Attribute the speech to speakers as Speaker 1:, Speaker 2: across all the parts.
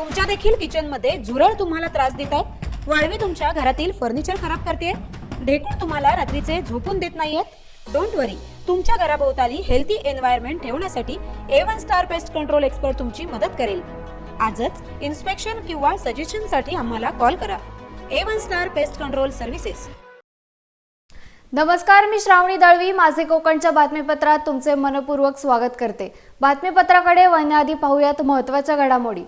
Speaker 1: तुमच्या देखील किचनमध्ये झुरळ तुम्हाला त्रास देत आहेत. वाळवी तुमच्या घरातील फर्निचर खराब करते ढेकूळ तुम्हाला रात्रीचे झोपून देत नाहीयेत. डोंट वरी तुमच्या घराभोवताली हेल्थी एन्व्हायरमेंट ठेवण्यासाठी A one star pest control expert तुमची मदत करेल. आजच इन्स्पेक्शन किंवा सजेशनसाठी आम्हाला कॉल करा. A one star pest control services
Speaker 2: नमस्कार मी श्रावणी दळवी. माझे कोकणच्या बातमीपत्रात तुमचे मनपूर्वक स्वागत करते. बातमीपत्राकडे वळण्याआधी पाहूयात महत्त्वाच्या घडामोडी.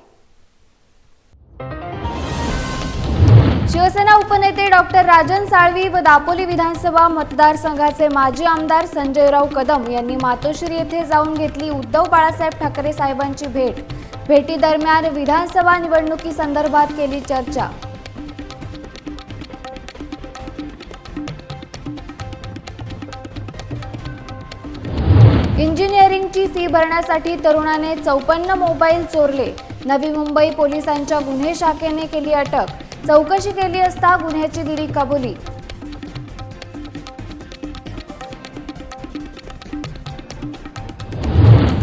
Speaker 2: शिवसेना उपनेते डॉक्टर राजन साळवी व दापोली विधानसभा मतदारसंघाचे माजी आमदार संजयराव कदम यांनी मातोश्री येथे जाऊन घेतली उद्धव बाळासाहेब ठाकरे साहेबांची भेट. भेटीदरम्यान विधानसभा निवडणुकी संदर्भात केली चर्चा. इंजिनिअरिंगची फी भरण्यासाठी तरुणाने चौपन्न मोबाईल चोरले. नवी मुंबई पोलिसांच्या गुन्हे शाखेने केली अटक. चौकशी केली असता गुन्ह्याची दिली कबुली.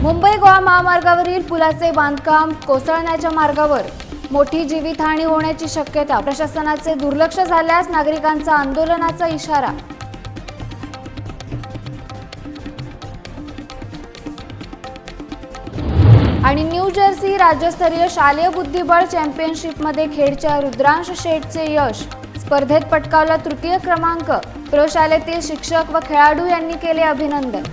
Speaker 2: मुंबई गोवा महामार्गावरील पुलाचे बांधकाम कोसळण्याच्या मार्गावर मोठी जीवितहानी होण्याची शक्यता प्रशासनाचे दुर्लक्ष झाल्यास नागरिकांचा आंदोलनाचा इशारा आणि न्यू जर्सी राज्यस्तरीय शालेय बुद्धिबळ चॅम्पियनशिपमध्ये खेडच्या रुद्रांश शेठचे यश. स्पर्धेत पटकावला तृतीय क्रमांक. प्रशालेतील शिक्षक व खेळाडू यांनी केले अभिनंदन.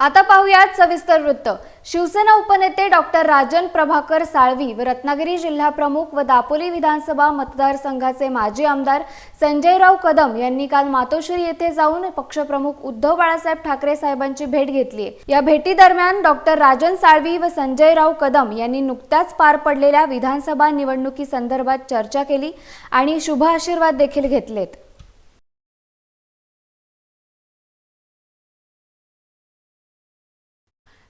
Speaker 2: आता पाहूयात सविस्तर वृत्त. शिवसेना उपनेते डॉक्टर राजन प्रभाकर साळवी व रत्नागिरी जिल्हा प्रमुख व दापोली विधानसभा मतदारसंघाचे माजी आमदार संजयराव कदम यांनी काल मातोश्री येथे जाऊन पक्षप्रमुख उद्धव बाळासाहेब ठाकरे साहेबांची भेट घेतली. या भेटी दरम्यान डॉक्टर राजन साळवी व संजयराव कदम यांनी नुकत्याच पार पडलेल्या विधानसभा निवडणुकी संदर्भात चर्चा केली आणि शुभ आशीर्वाद देखील घेतलेत.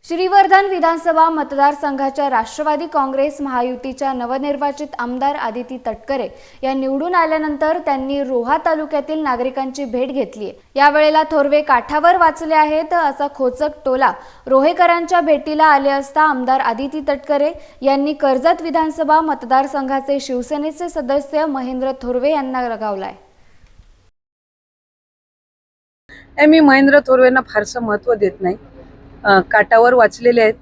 Speaker 2: श्रीवर्धन विधानसभा मतदारसंघाच्या राष्ट्रवादी काँग्रेस महायुतीच्या नवनिर्वाचित आमदार आदिती तटकरे या निवडून आल्यानंतर त्यांनी रोहा तालुक्यातील नागरिकांची भेट घेतली यावेळेला थोरवे काठावर वाचले आहेत असा खोचक टोला रोहेकरांच्या भेटीला आले असता आमदार आदिती तटकरे यांनी कर्जत विधानसभा मतदारसंघाचे शिवसेनेचे सदस्य महेंद्र थोरवे यांना लगावलाय
Speaker 3: मी महेंद्र थोरवेंना फारसं महत्त्व देत नाही. काटावर वाचलेले आहेत.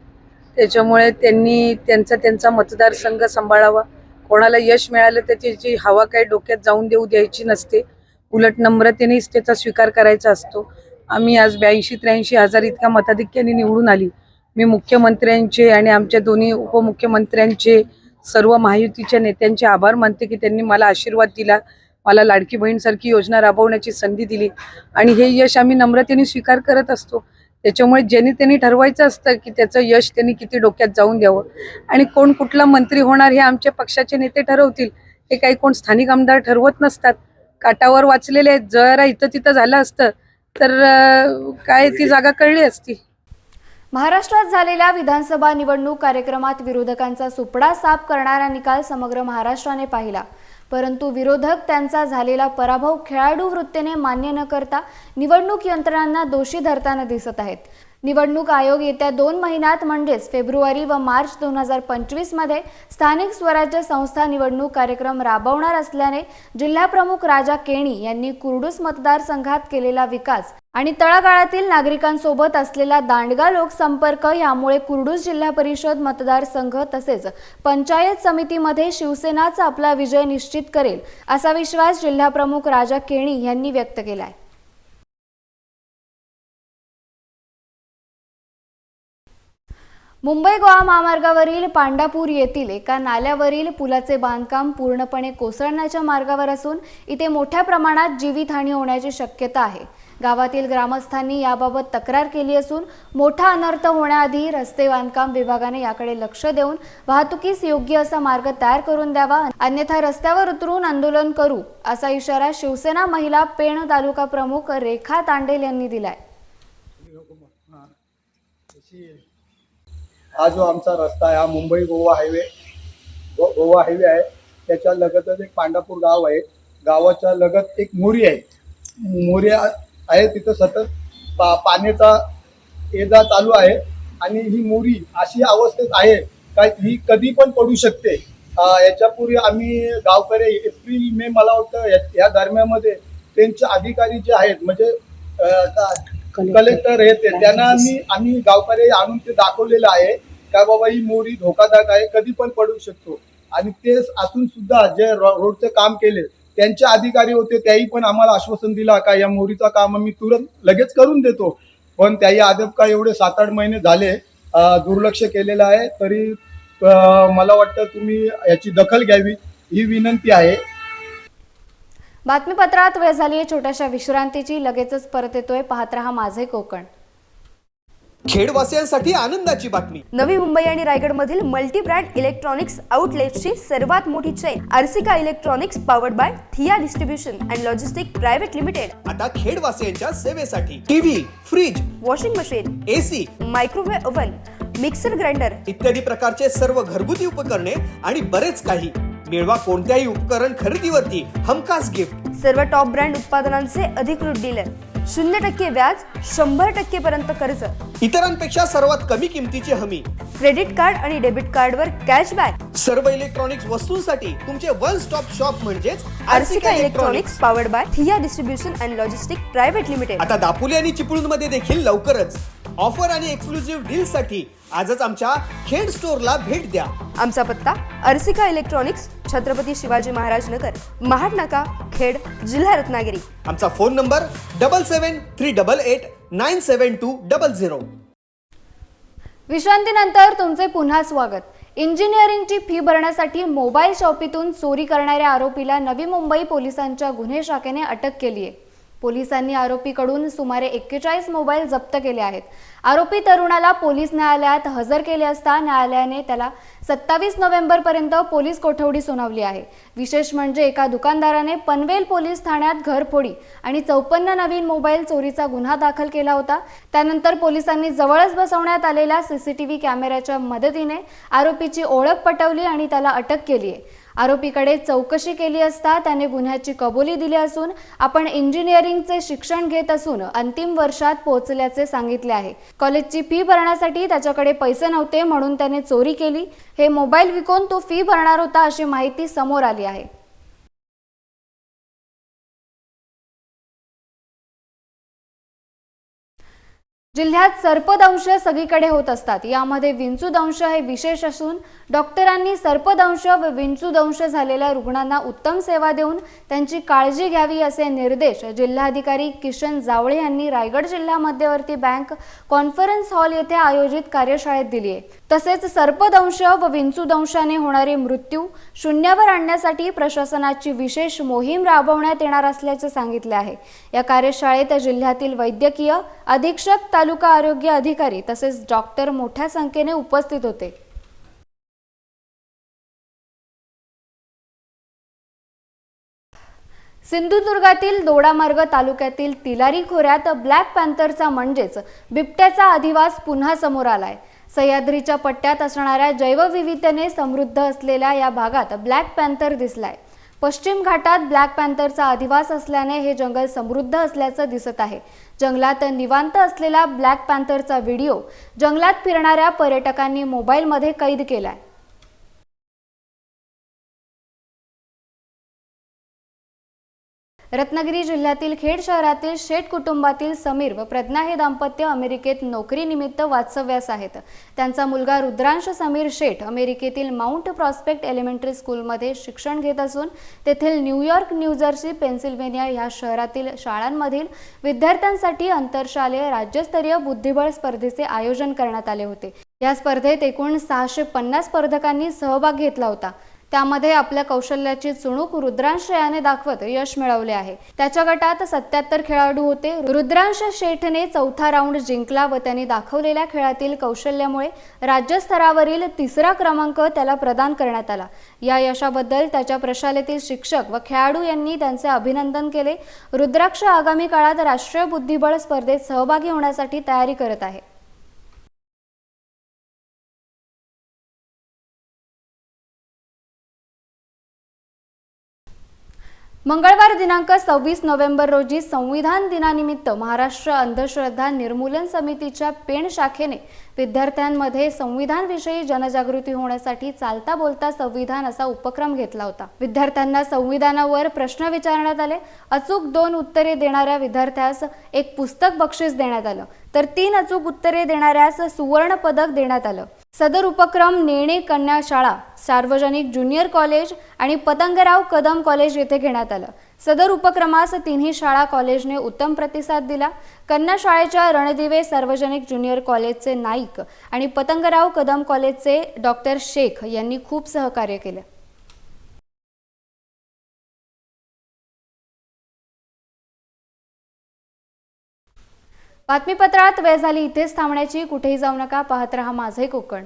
Speaker 3: त्याच्यामुळे त्यांनी त्यांचा त्यांचा मतदारसंघ सांभाळावा. कोणाला यश मिळालं तर त्याची हवा काही डोक्यात जाऊन देऊ द्यायची नसते. उलट नम्रतेनेच त्याचा स्वीकार करायचा असतो. आम्ही आज ब्याऐंशी त्र्याऐंशी हजार इतक्या मताधिक्याने निवडून आली. मी मुख्यमंत्र्यांचे आणि आमच्या दोन्ही उपमुख्यमंत्र्यांचे सर्व महायुतीच्या नेत्यांचे आभार मानते की त्यांनी मला आशीर्वाद दिला. मला लाडकी बहीणसारखी योजना राबवण्याची संधी दिली. आणि हे यश आम्ही नम्रतेने स्वीकार करत असतो. त्याच्यामुळे ज्यांनी त्यांनी ठरवायचं असतं की त्याचं यश त्यांनी किती डोक्यात जाऊन द्यावं. आणि कोण कुठला मंत्री होणार हे आमच्या पक्षाचे नेते ठरवतील. हे काही कोण स्थानिक आमदार ठरवत नसतात. काटावर वाचलेले आहेत. जरा इथं तिथं झालं असतं. तर काय ती जागा कळली असती?
Speaker 2: महाराष्ट्रात झालेल्या विधानसभा निवडणूक कार्यक्रमात विरोधकांचा सुपडा साफ करणारा निकाल समग्र महाराष्ट्राने पाहिला. परंतु विरोधक त्यांचा झालेला पराभव खेळाडू वृत्तीने मान्य न करता निवडणूक यंत्रणांना दोषी धरताना दिसत आहेत. निवडणूक आयोग येत्या दोन महिन्यात म्हणजेच फेब्रुवारी व मार्च दोन हजार पंचवीसमध्ये स्थानिक स्वराज्य संस्था निवडणूक कार्यक्रम राबवणार असल्याने जिल्हाप्रमुख राजा केणी यांनी कुर्डूस मतदारसंघात केलेला विकास आणि तळागाळातील नागरिकांसोबत असलेला दांडगा लोकसंपर्क यामुळे कुर्डूस जिल्हा परिषद मतदारसंघ तसेच पंचायत समितीमध्ये शिवसेनाच आपला विजय निश्चित करेल असा विश्वास जिल्हाप्रमुख राजा केणी यांनी व्यक्त केलाय. मुंबई गोवा महामार्गावरील पांडापूर येथील एका नाल्यावरील पुलाचे बांधकाम पूर्णपणे कोसळण्याच्या मार्गावर असून इथे मोठ्या प्रमाणात जीवितहानी होण्याची शक्यता आहे. गावातील ग्रामस्थांनी याबाबत तक्रार केली असून मोठा अनर्थ होण्याआधी रस्ते बांधकाम विभागाने याकडे लक्ष देऊन वाहतुकीस योग्य असा मार्ग तयार करून द्यावा अन्यथा रस्त्यावर उतरून आंदोलन करू असा इशारा शिवसेना महिला पेण तालुका प्रमुख रेखा तांडेल यांनी दिलाय.
Speaker 4: हा जो आमचा रस्ता आहे हा मुंबई गोवा हायवे गो गोवा हायवे आहे. त्याच्या लगतच एक पांडापूर गाव आहे. गावाच्या लगत एक मोरी आहे. मोरी आहे तिथं सतत पा पाण्याचा ये जा चालू आहे. आणि ही मोरी अशी अवस्थेत आहे का ही कधी पण पडू शकते. याच्यापूर्वी आम्ही गावकरी एप्रिल मे मला वाटतं या- दरम्यानमध्ये त्यांचे अधिकारी जे आहेत म्हणजे का- कलेक्टर हे ते. त्यांना आम्ही आम्ही गावकरी आणून ते दाखवलेलं आहे. का बाबा ही मोरी धोकादायक आहे कधी पण पडू शकतो. आणि ते असून सुद्धा जे रोडचे काम केले त्यांचे अधिकारी होते त्याही पण आम्हाला आश्वासन दिला का या मोरीचं काम आम्ही तुरंत लगेच करून देतो. पण त्याही अद्याप काय एवढे सात आठ महिने झाले दुर्लक्ष केलेलं आहे. तरी मला वाटतं तुम्ही याची दखल घ्यावी ही विनंती आहे.
Speaker 2: बातमीपत्रात वेळ झाली आहे छोट्याशा विश्रांतीची लगेचच परत येतोय. पाहत रहा माझे कोकण.
Speaker 5: खेडवासियांसाठी आनंदाची बातमी.
Speaker 6: नवी मुंबई आणि रायगडमधील मल्टी ब्रँड इलेक्ट्रॉनिक्स आउटलेट्सची सर्वात मोठी chain Arsika electronics powered by Thiya distribution and logistic private limited.
Speaker 5: आता खेडवासियांच्या सेवेसाठी TV fridge
Speaker 6: washing machine
Speaker 5: AC
Speaker 6: microwave oven mixer grinder.
Speaker 5: इत्यादी प्रकारचे सर्व घरगुती उपकरणे आणि बरेच काही. मिळवा कोणत्याही उपकरण खरेदीवरती हमखास गिफ्ट.
Speaker 6: सर्व टॉप ब्रँड उत्पादनांचे अधिकृत डीलर शून्य टक्के व्याज शंभर टक्के पर्यंत कर्ज.
Speaker 5: इतरांपेक्षा सर्वात कमी किमतीची हमी.
Speaker 6: क्रेडिट कार्ड आणि डेबिट कार्डवर कॅशबॅक
Speaker 5: सर्व इलेक्ट्रॉनिक्स वस्तूंसाठी तुमचे वन स्टॉप शॉप म्हणजेच
Speaker 6: Arsika electronics powered by Thiya distribution and logistic private limited
Speaker 5: आता दापोली आणि चिपळूणमध्ये देखील लवकरच ऑफर आणि एक्सक्लुझिव्ह डील साठी आजच आमच्या खेड स्टोअरला भेट द्या.
Speaker 6: आमचा पत्ता अर्सिका इलेक्ट्रॉनिक्स छत्रपती शिवाजी महाराज नगर महाड नाका खेड जिल्हा रत्नागिरी.
Speaker 5: आमचा phone number double seven three double eight nine seven two double zero
Speaker 2: विश्रांतीनंतर तुमचे पुन्हा स्वागत. इंजिनिअरिंगची फी भरण्यासाठी मोबाईल शॉपीतून चोरी करणाऱ्या आरोपीला नवी मुंबई पोलिसांच्या गुन्हे शाखेने अटक केली आहे पोलिसांनी आरोपीकडून सुमारे एक्केचाळीस मोबाईल जप्त केले आहेत. आरोपी तरुणाला पोलीस न्यायालयात हजर केले असता न्यायालयाने त्याला सत्तावीस नोव्हेंबरपर्यंत पोलीस कोठवडी सुनावली आहे. विशेष म्हणजे एका दुकानदाराने पनवेल पोलीस ठाण्यात घरफोडी आणि चौपन्न नवीन मोबाईल चोरीचा गुन्हा दाखल केला होता. त्यानंतर पोलिसांनी जवळच बसवण्यात आलेल्या सीसीटीव्ही कॅमेऱ्याच्या मदतीने आरोपीची ओळख पटवली आणि त्याला अटक केली आहे. आरोपीकडे चौकशी केली असता त्याने गुन्ह्याची कबुली दिली असून आपण इंजिनिअरिंगचे शिक्षण घेत असून अंतिम वर्षात पोहोचल्याचे सांगितले आहे. कॉलेजची फी भरण्यासाठी त्याच्याकडे पैसे नव्हते म्हणून त्याने चोरी केली. हे मोबाईल विकून तो फी भरणार होता अशी माहिती समोर आली आहे. जिल्ह्यात सर्पदंश सगळीकडे होत असतात. यामध्ये विंचूदंश हे विशेष असून डॉक्टरांनी सर्पदंश व विंचूदंश झालेल्या रुग्णांना उत्तम सेवा देऊन त्यांची काळजी घ्यावी असे निर्देश जिल्हाधिकारी किशन जावळे यांनी रायगड जिल्हा मध्यवर्ती बँक कॉन्फरन्स हॉल येथे आयोजित कार्यशाळेत दिली आहे. तसेच सर्पदंश व विंचूदंशाने होणारे मृत्यू शून्यावर आणण्यासाठी प्रशासनाची विशेष मोहीम राबवण्यात येणार असल्याचे सांगितले आहे. या कार्यशाळेत जिल्ह्यातील वैद्यकीय अधीक्षक तालुका आरोग्य अधिकारी तसेच डॉक्टर मोठ्या संख्येने उपस्थित होते. सिंधुदुर्गातील दोडामार्ग तालुक्यातील तिलारी खोऱ्यात ब्लॅक पॅन्थरचा म्हणजेच बिबट्याचा अधिवास पुन्हा समोर आलाय. सह्याद्रीच्या पट्ट्यात असणाऱ्या जैवविविधतेने समृद्ध असलेल्या या भागात ब्लॅक पॅन्थर दिसलाय. पश्चिम घाटात ब्लॅक पॅन्थरचा अधिवास असल्याने हे जंगल समृद्ध असल्याचं दिसत आहे. जंगलात निवांत असलेला ब्लॅक पॅन्थरचा व्हिडिओ जंगलात फिरणाऱ्या पर्यटकांनी मोबाईलमध्ये कैद केलाय. रत्नागिरी जिल्ह्यातील खेड शहरातील शेठ कुटुंबातील समीर व प्रज्ञा हे दाम्पत्य अमेरिकेत नोकरीनिमित्त वास्तव्यास आहेत. त्यांचा मुलगा रुद्रांश समीर शेठ अमेरिकेतील माउंट प्रॉस्पेक्ट एलिमेंटरी स्कूलमध्ये शिक्षण घेत असून तेथील न्यूयॉर्क न्यूजर्सी पेन्सिल्व्हेनिया या शहरातील शाळांमधील विद्यार्थ्यांसाठी आंतरशालेय राज्यस्तरीय बुद्धिबळ स्पर्धेचे आयोजन करण्यात आले होते. या स्पर्धेत एकूण सहाशे पन्नास स्पर्धकांनी सहभाग घेतला होता. त्यामध्ये आपल्या कौशल्याची चुणूक रुद्रांशयाने दाखवत यश मिळवले आहे. त्याच्या गटात सत्याहत्तर खेळाडू होते. रुद्रांश शेठने चौथा राऊंड जिंकला व त्यांनी दाखवलेल्या खेळातील कौशल्यामुळे राज्यस्तरावरील तिसरा क्रमांक त्याला प्रदान करण्यात आला. या यशाबद्दल त्याच्या प्रशालेतील शिक्षक व खेळाडू यांनी त्यांचे अभिनंदन केले. रुद्राक्ष आगामी काळात राष्ट्रीय बुद्धिबळ स्पर्धेत सहभागी होण्यासाठी तयारी करत आहे. मंगळवार दिनांक सव्वीस नोव्हेंबर रोजी संविधान दिनानिमित्त महाराष्ट्र अंधश्रद्धा निर्मूलन समितीच्या पेण शाखेने विद्यार्थ्यांमध्ये संविधानविषयी जनजागृती होण्यासाठी चालता बोलता संविधान असा उपक्रम घेतला होता. विद्यार्थ्यांना संविधानावर प्रश्न विचारण्यात आले. अचूक दोन उत्तरे देणाऱ्या विद्यार्थ्यास एक पुस्तक बक्षीस देण्यात आलं. तर तीन अचूक उत्तरे देणाऱ्यास सुवर्ण पदक देण्यात आलं. सदर उपक्रम नेणे कन्या शाळा सार्वजनिक ज्युनियर कॉलेज आणि पतंगराव कदम कॉलेज येथे घेण्यात आलं. सदर उपक्रमास तिन्ही शाळा कॉलेजने उत्तम प्रतिसाद दिला. कन्या शाळेच्या रणदिवे सार्वजनिक ज्युनियर कॉलेजचे नाईक आणि पतंगराव कदम कॉलेजचे डॉक्टर शेख यांनी खूप सहकार्य केले. बातमीपत्रात वेळ झाली इथेच थांबण्याची. कुठेही जाऊ नका पाहत रहा माझे कोकण.